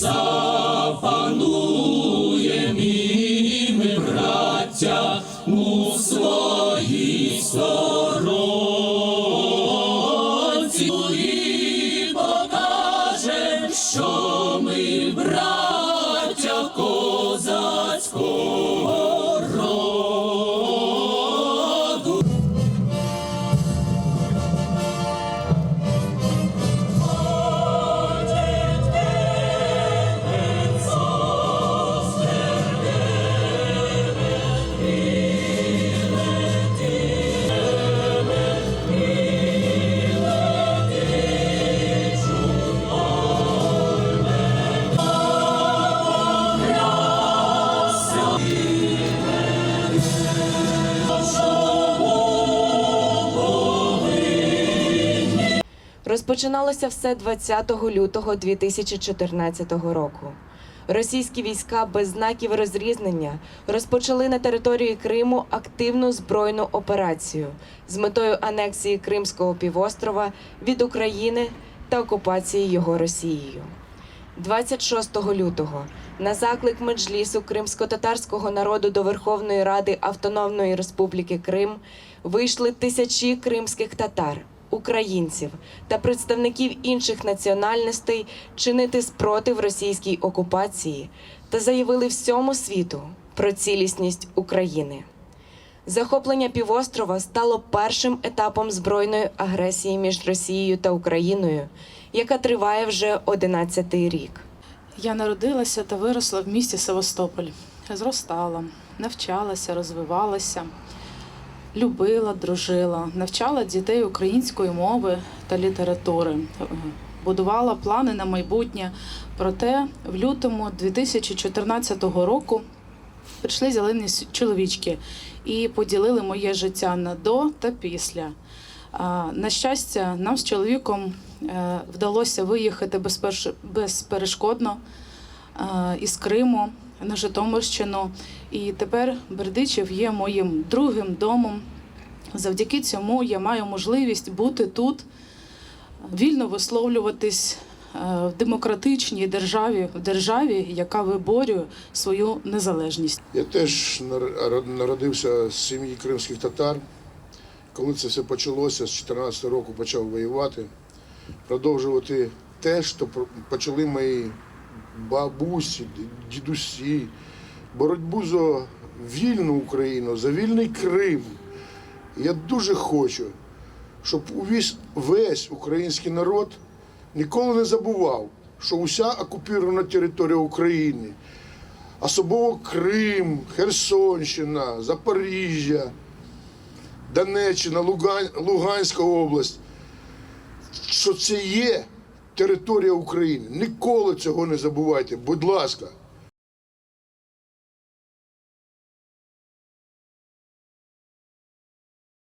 So Розпочиналося все 20 лютого 2014 року. Російські війська без знаків розрізнення розпочали на території Криму активну збройну операцію з метою анексії Кримського півострова від України та окупації його Росією. 26 лютого на заклик меджлісу кримсько-татарського народу до Верховної Ради Автономної Республіки Крим вийшли тисячі кримських татар, українців та представників інших національностей чинити спротив російській окупації та заявили всьому світу про цілісність України. Захоплення півострова стало першим етапом збройної агресії між Росією та Україною, яка триває вже 11-й рік. Я народилася та виросла в місті Севастополь. Зростала, навчалася, розвивалася, любила, дружила, навчала дітей української мови та літератури, е, будувала плани на майбутнє. Проте в лютому 2014 року прийшли зелені чоловічки і поділили моє життя на до та після. На щастя, нам з чоловіком е, вдалося виїхати безперешкодно е, із Криму на Житомирщину. І тепер Бердичів є моїм другим домом. Завдяки цьому я маю можливість бути тут, вільно висловлюватись е, в демократичній державі, в державі, яка виборює свою незалежність. Я теж нар- народився з сім'ї кримських татар. Коли це все почалося, з 14 року почав воювати, продовжувати те, що почали мої бабусі, дідусі, боротьбу за вільну Україну, за вільний Крим. Я дуже хочу, щоб увесь весь український народ ніколи не забував, що уся окупірована територія України особливо Крим, Херсонщина, Запоріжжя, Донеччина, Луган, Луганська область, що це є територія України. Ніколи цього не забувайте. Будь ласка,